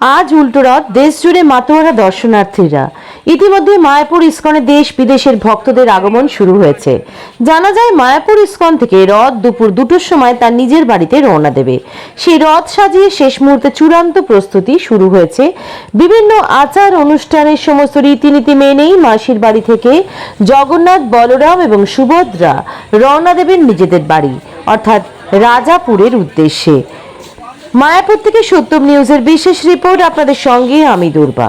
আজ উল্টো রথ দেশ জুড়ে মাতোয়ারা দর্শনার্থীরা। ইতিমধ্যে মায়াপুর ইস্কনে দেশ বিদেশের ভক্তদের আগমন শুরু হয়েছে। জানা যায়, মায়াপুর ইস্কন থেকে রথ দুপুর দুটোর সময় তার নিজের বাড়িতে রওনা দেবে। সেই রথ সাজিয়ে শেষ মুহূর্তে চূড়ান্ত প্রস্তুতি শুরু হয়েছে। বিভিন্ন আচার অনুষ্ঠানের সমস্ত রীতিনীতি মেনেই মাসির বাড়ি থেকে জগন্নাথ, বলরাম এবং সুভদ্রা রওনা দেবেন নিজেদের বাড়ি, অর্থাৎ রাজাপুরের উদ্দেশ্যে। মায়াপুর থেকে সত্যম নিউজের বিশেষ রিপোর্ট আপনাদের সঙ্গে আমি দুর্বা।